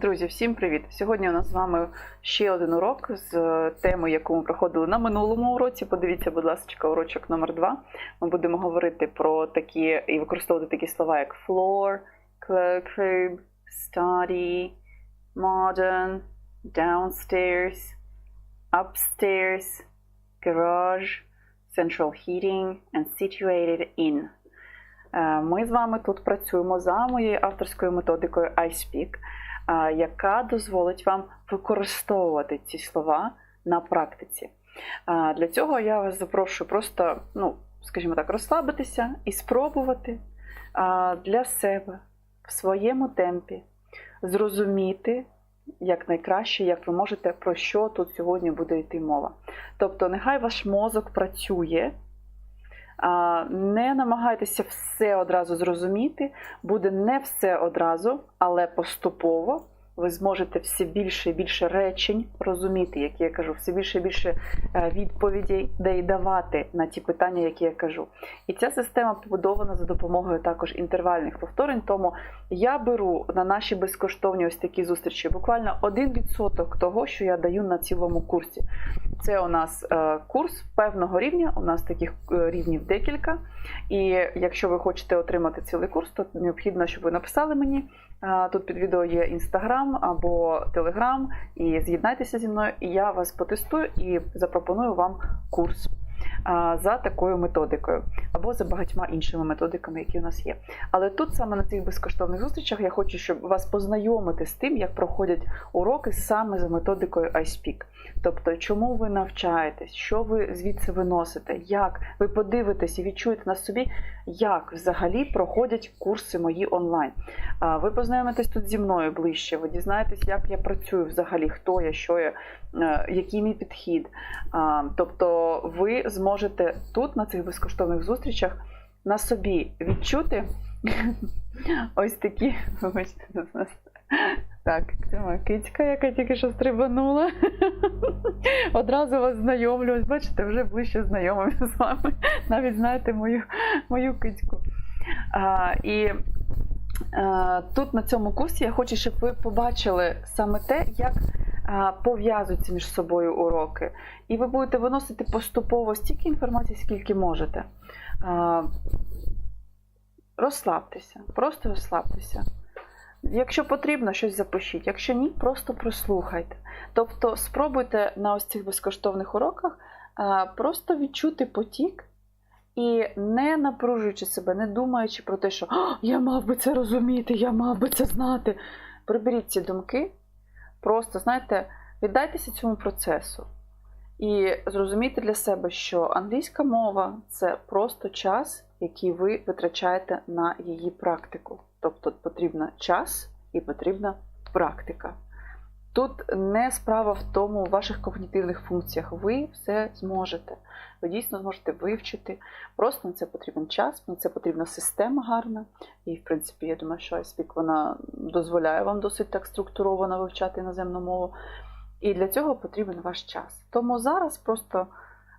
Друзі, всім привіт! Сьогодні у нас з вами ще один урок з е, теми, яку ми проходили на минулому уроці. Подивіться, будь ласка, урочок номер 2 Ми будемо говорити про такі і використовувати такі слова, як floor, cloakroom, study, modern, downstairs, upstairs, garage, central heating and situated in. Е, Ми з вами тут працюємо за моєю авторською методикою iSpeak, яка дозволить вам використовувати ці слова на практиці. Для цього я вас запрошую просто, ну, скажімо так, розслабитися і спробувати для себе в своєму темпі зрозуміти як найкраще, як ви можете, про що тут сьогодні буде йти мова. Тобто, нехай ваш мозок працює. Не намагайтеся все одразу зрозуміти, буде не все одразу, але поступово ви зможете все більше і більше речень розуміти, які я кажу, все більше і більше е, відповідей де й давати на ті питання, які я кажу. І ця система побудована за допомогою також інтервальних повторень. Тому я беру на наші безкоштовні ось такі зустрічі буквально 1% того, що я даю на цілому курсі. Це у нас е, курс певного рівня. У нас таких е, рівнів декілька. І якщо ви хочете отримати цілий курс, то необхідно, щоб ви написали мені. Тут під відео є інстаграм або телеграм, і з'єднайтеся зі мною, і я вас потестую і запропоную вам курс за такою методикою, або за багатьма іншими методиками, які у нас є. Але тут саме на цих безкоштовних зустрічах я хочу, щоб вас познайомити з тим, як проходять уроки саме за методикою iSpeak. Тобто, чому ви навчаєтесь, що ви звідси виносите, як ви подивитесь і відчуєте на собі, як взагалі проходять курси мої онлайн. Ви познайомитесь тут зі мною ближче, ви дізнаєтесь, як я працюю взагалі, хто я, що я, який мій підхід. Тобто ви зможете тут, на цих безкоштовних зустрічах, на собі відчути ось такі. Вибачте, тут нас. Так, кицька, яка тільки що стрибанула. Одразу вас знайомлю. Бачите, вже ближче знайомимося з вами. Навіть знаєте мою, мою кицьку. А, і а, тут на цьому курсі я хочу, щоб ви побачили саме те, як пов'язуються між собою уроки. І ви будете виносити поступово стільки інформації, скільки можете. Розслабтеся, просто розслабтеся. Якщо потрібно, щось запишіть. Якщо ні, просто прослухайте. Тобто спробуйте на ось цих безкоштовних уроках просто відчути потік і не напружуючи себе, не думаючи про те, що я мав би це розуміти, я мав би це знати. Приберіть ці думки, просто знаєте, віддайтеся цьому процесу. І зрозумійте для себе, що англійська мова це просто час, який ви витрачаєте на її практику. Тобто потрібна час і потрібна практика. Тут не справа в тому в ваших когнітивних функціях. Ви все зможете. Ви дійсно зможете вивчити. Просто на це потрібен час, на це потрібна система гарна. І, в принципі, я думаю, що iSpeak вона дозволяє вам досить так структуровано вивчати іноземну мову. І для цього потрібен ваш час. Тому зараз просто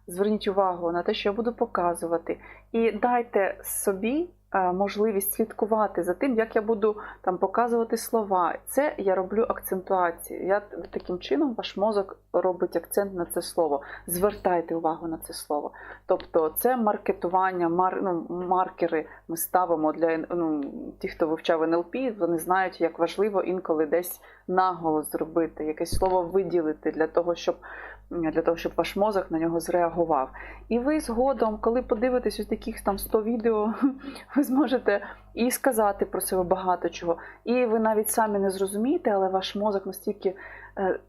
зверніть увагу на те, що я буду показувати, і дайте собі можливість слідкувати за тим, як я буду там показувати слова. Це я роблю акцентуацію. Я таким чином ваш мозок робить акцент на це слово. Звертайте увагу на це слово. Тобто, це маркетування, мар, ну, маркери ми ставимо для ну, ті, хто вивчав НЛП, вони знають, як важливо інколи десь наголос зробити, якесь слово виділити для того, щоб для того, щоб ваш мозок на нього зреагував. І ви згодом, коли подивитесь ось таких там 100 відео, ви зможете і сказати про себе багато чого. І ви навіть самі не зрозумієте, але ваш мозок настільки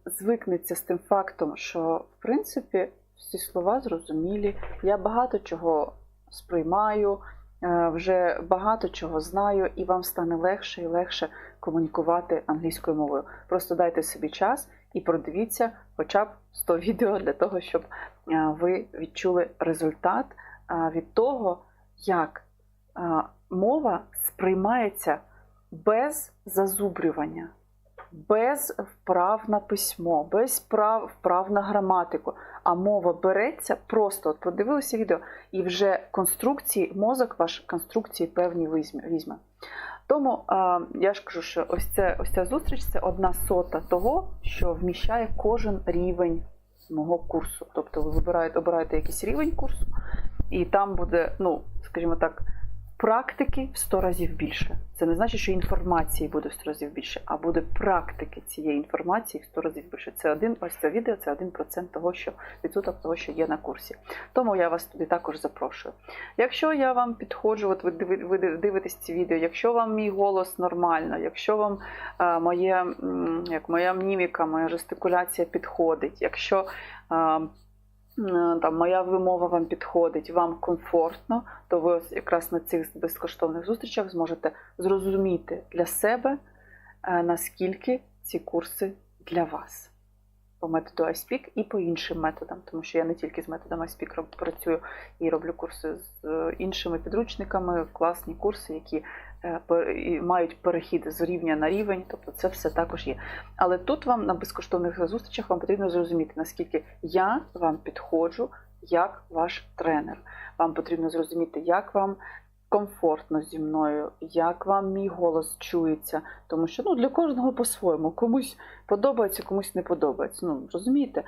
звикнеться з тим фактом, що в принципі всі слова зрозумілі. Я багато чого сприймаю, е, вже багато чого знаю, і вам стане легше і легше комунікувати англійською мовою. Просто дайте собі час і продивіться хоча б 100 відео для того, щоб е, ви відчули результат е, від того, як е, мова сприймається без зазубрювання, без вправ на письмо, без вправ, вправ на граматику. А мова береться просто, от подивилися відео, і вже конструкції, мозок ваш конструкції певні візьме. Тому а, я ж кажу, що ось це ось ця зустріч це одна сота того, що вміщає кожен рівень мого курсу. Тобто ви вибираєте, обираєте якийсь рівень курсу, і там буде, ну, скажімо так, практики в 100 разів більше. Це не значить, що інформації буде в 100 разів більше, а буде практики цієї інформації в 100 разів більше. Це один ось це відео, це один процент того, що відсоток того, що є на курсі. Тому я вас туди також запрошую. Якщо я вам підходжу, от ви диви- ви дивитесь ці відео, якщо вам мій голос нормально, якщо вам е, моє, як моя міміка, моя жестикуляція підходить, якщо е, там моя вимова вам підходить, вам комфортно, то ви ось якраз на цих безкоштовних зустрічах зможете зрозуміти для себе, е, наскільки ці курси для вас. По методу iSpeak і по іншим методам, тому що я не тільки з методом iSpeak працюю і роблю курси з е, іншими підручниками, класні курси, які е, і мають перехід з рівня на рівень, тобто це все також є. Але тут вам на безкоштовних зустрічах вам потрібно зрозуміти, наскільки я вам підходжу як ваш тренер. Вам потрібно зрозуміти, як вам комфортно зі мною, як вам мій голос чується, тому що ну, для кожного по-своєму. Комусь подобається, комусь не подобається. Ну, розумієте?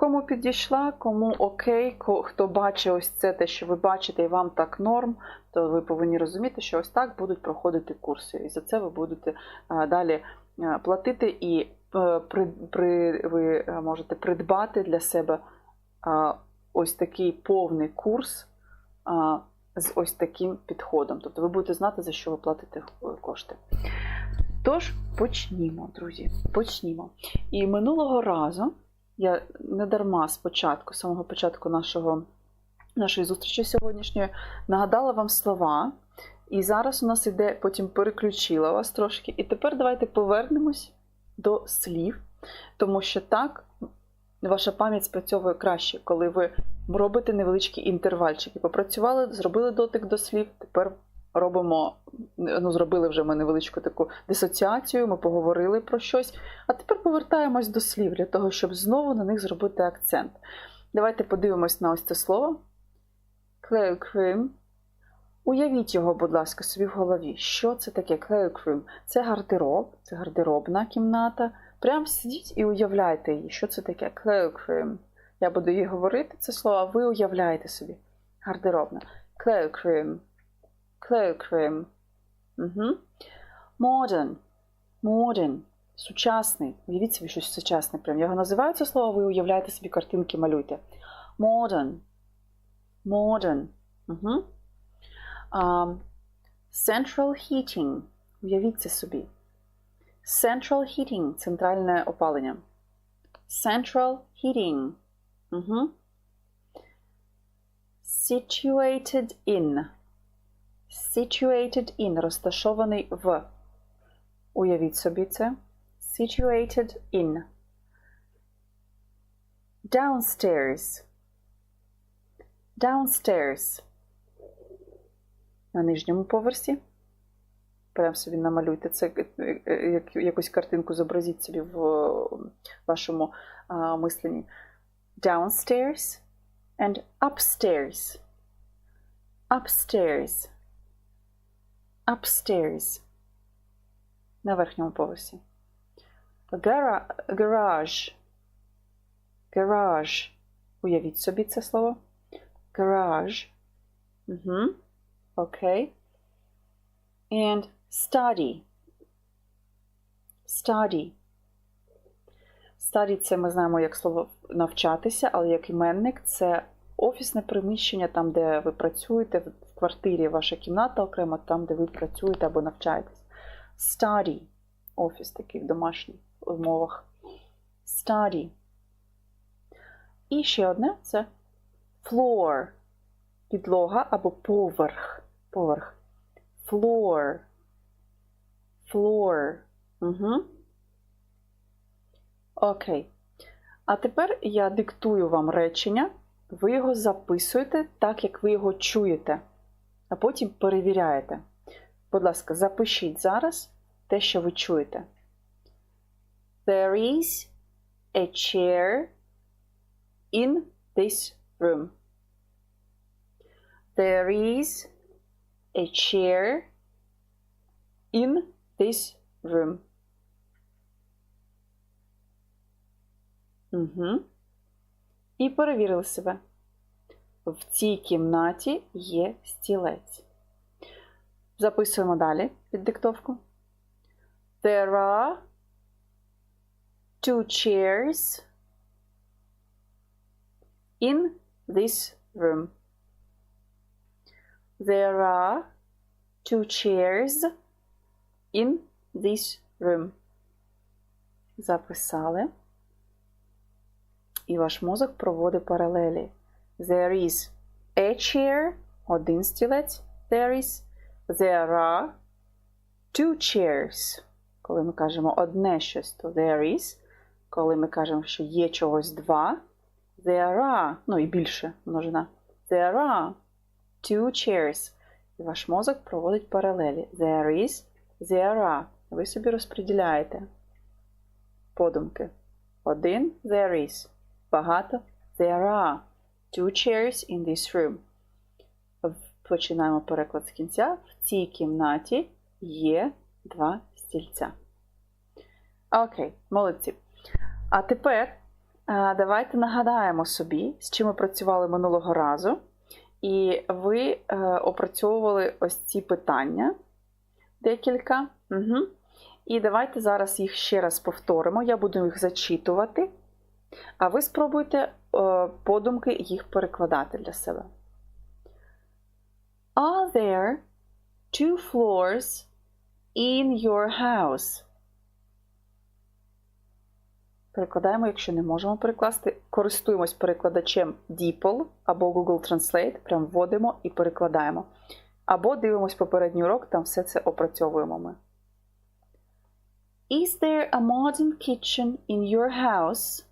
Кому підійшла, кому окей, хто бачить ось це те, що ви бачите, і вам так норм, то ви повинні розуміти, що ось так будуть проходити курси. І за це ви будете е, далі е, платити, і е, при, при, ви можете придбати для себе ось такий повний курс з ось таким підходом. Тобто ви будете знати, за що ви платите кошти. Тож почнімо, друзі. Почнімо. І минулого разу я не дарма спочатку, самого початку нашого, нашої зустрічі сьогоднішньої, нагадала вам слова. І зараз у нас іде, потім переключила вас трошки. І тепер давайте повернемось до слів, тому що так ваша пам'ять спрацьовує краще, коли ви робите невеличкі інтервальчики. Попрацювали, зробили дотик до слів, тепер робимо, ну, зробили вже ми невеличку таку дисоціацію, ми поговорили про щось, а тепер повертаємось до слів для того, щоб знову на них зробити акцент. Давайте подивимось на ось це слово. Клеокрим. Уявіть його, будь ласка, собі в голові. Що це таке клеокрим? Це гардероб, це гардеробна кімната. Прям сидіть і уявляйте її, що це таке клеокрим. Я буду їй говорити це слово, а ви уявляєте собі. Гардеробна. Клеокрим. Клеокрим. Угу. Modern. Modern. Сучасний. Уявіть собі щось сучасне. Прям. Його називаю це слово, ви уявляєте собі картинки, малюйте. Modern. Modern. Угу. Um, central heating. Уявіть це собі. Central heating центральне опалення. Central heating. Угу. Situated in. Situated in. Розташований в. Уявіть собі це. Situated in. Downstairs. Downstairs. На нижньому поверсі. Прям собі намалюйте це, е, е, як- якусь картинку зобразіть собі в е, вашому а, мисленні. Downstairs and upstairs. Upstairs. Upstairs. На верхньому поверсі. Гара- Garage. Garage. Уявіть собі це слово. Garage. Угу. Окей. And study. Study. Study це ми знаємо як слово навчатися, але як іменник це офісне приміщення, там, де ви працюєте, в квартирі ваша кімната окремо, там, де ви працюєте або навчаєтесь. Study. Офіс такий в домашніх умовах. Study. І ще одне це floor. Підлога або поверх. Поверх. Floor. Floor. Угу. Окей. А тепер я диктую вам речення. Ви його записуєте так, як ви його чуєте, а потім перевіряєте. Будь ласка, запишіть зараз те, що ви чуєте. There is a chair in this room. There is a chair in this room. Угу. І перевірили себе. В цій кімнаті є стілець. Записуємо далі під диктовку. There are two chairs in this room. There are two chairs in this room. Записали. І ваш мозок проводить паралелі. There is a chair, один стілець. There is. There are two chairs. Коли ми кажемо одне щось, то there is. Коли ми кажемо, що є чогось два, there are, ну і більше множина. There are two chairs. І ваш мозок проводить паралелі. There is, there are. Ви собі розподіляєте подумки. Один there is. Багато there are. Two chairs in this room. Починаємо переклад з кінця. В цій кімнаті є два стільця. Окей, молодці. А тепер давайте нагадаємо собі, з чим ми працювали минулого разу. І ви е, опрацьовували ось ці питання декілька. Угу. І давайте зараз їх ще раз повторимо. Я буду їх зачитувати, а ви спробуйте е, подумки їх перекладати для себе. Are there two floors in your house? Перекладаємо, якщо не можемо перекласти. Користуємось перекладачем DeepL або Google Translate, прям вводимо і перекладаємо. Або дивимось попередній урок, там все це опрацьовуємо ми. Is there a modern kitchen in your house?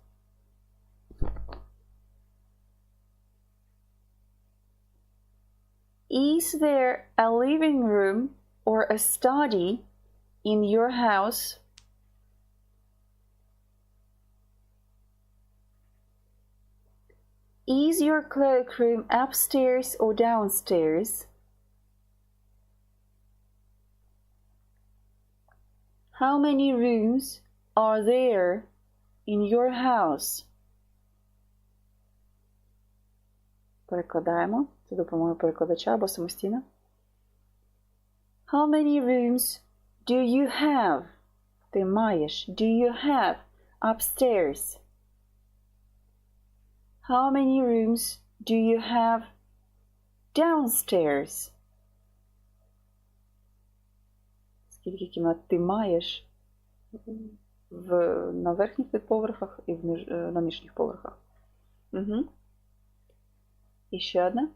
Is there a living room or a study in your house? Is your cloakroom upstairs or downstairs? How many rooms are there in your house? Перекладаємо за допомогою перекладача або самостійно. How many rooms do you have? Ти маєш. Do you have upstairs? How many rooms do you have downstairs? Скільки кімнат ти маєш в, на верхніх підповерхах і в, на нижніх поверхах? Угу. І ще одна.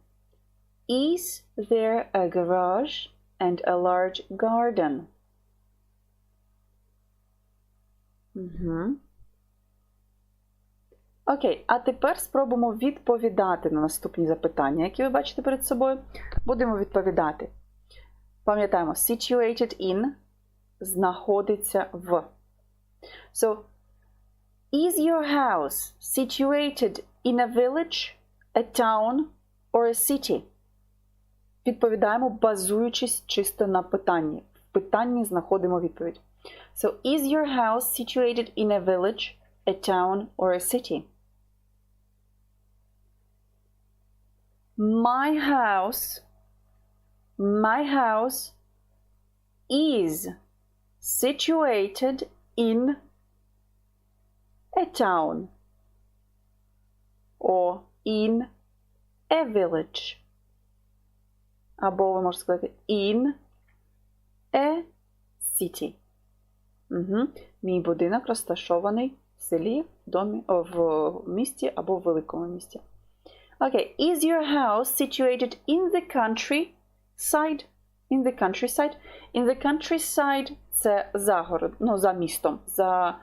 Is there a garage and a large garden? Угу. Окей, а тепер спробуємо відповідати на наступні запитання, які ви бачите перед собою. Будемо відповідати. Пам'ятаємо, situated in знаходиться в. So, is your house situated in a village, a town or a city? Відповідаємо, базуючись чисто на питанні. В питанні знаходимо відповідь. So, is your house situated in a village, a town or a city? My house, my house is situated in a town or in a village. Або ви можете сказати in a city. Угу. Мій будинок розташований в селі, в, домі, в місті або в великому місті. Okay, is your house situated in the countryside? In the countryside? In the countryside це за город, ну, за містом, за,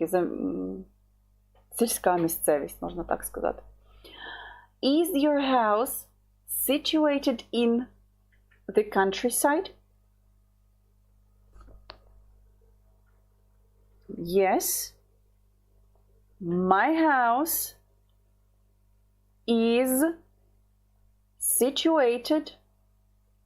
за сільська місцевість, можна так сказати. Is your house situated in the countryside? Yes. My house is situated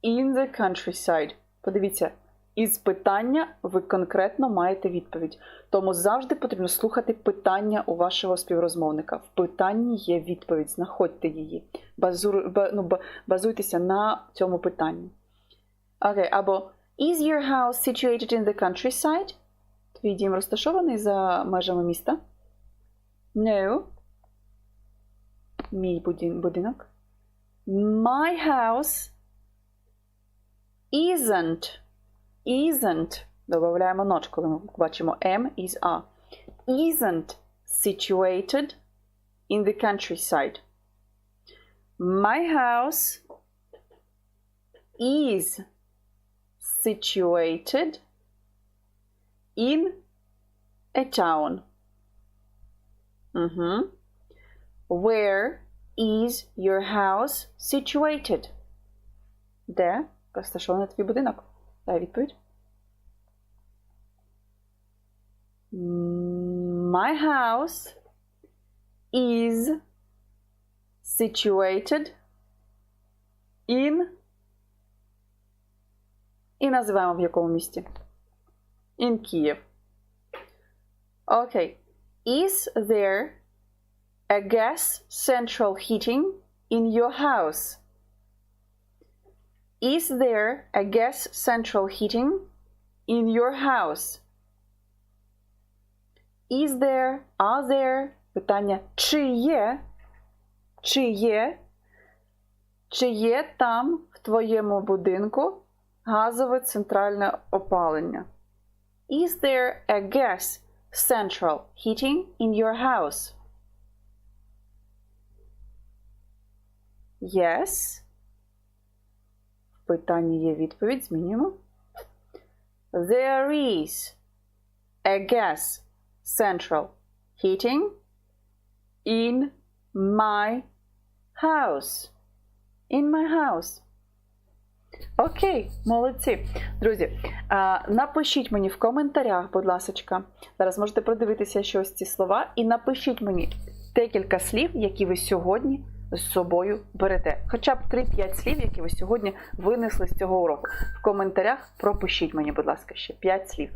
in the countryside. Подивіться, Із питання ви конкретно маєте відповідь. Тому завжди потрібно слухати питання у вашого співрозмовника. В питанні є відповідь, знаходьте її. Базур, ба- ну, ба- базуйтеся на цьому питанні. Окей, або Is your house situated in the countryside? Твій дім розташований за межами міста? No. Мій будин- будинок. My house isn't. Isn't. Добавляємо нот, коли ми бачимо M is A. Isn't situated in the countryside. My house is situated in a town. Mhm. Where is your house situated? Де розташований твій будинок? Дай відповідь. М, My house is situated in і називаємо в якому місті. In Kyiv. Окей. Is there a gas central heating in your house? Is there a gas central heating in your house? Is there, are there? Питання чи є? Чи є? Чи є там в твоєму будинку газове центральне опалення? Is there a gas central heating in your house? Yes. В питанні є відповідь. Змінюємо. There is a gas central heating in my house. In my house. Окей, молодці. Друзі, напишіть мені в коментарях, будь ласка. Зараз можете продивитися щось ці слова, і напишіть мені декілька слів, які ви сьогодні з собою берете. Хоча б 3-5 слів, які ви сьогодні винесли з цього уроку. В коментарях пропишіть мені, будь ласка, ще 5 слів.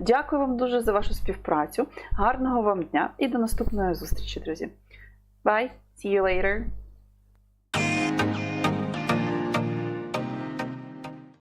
Дякую вам дуже за вашу співпрацю. Гарного вам дня і до наступної зустрічі, друзі. Bye. See you later.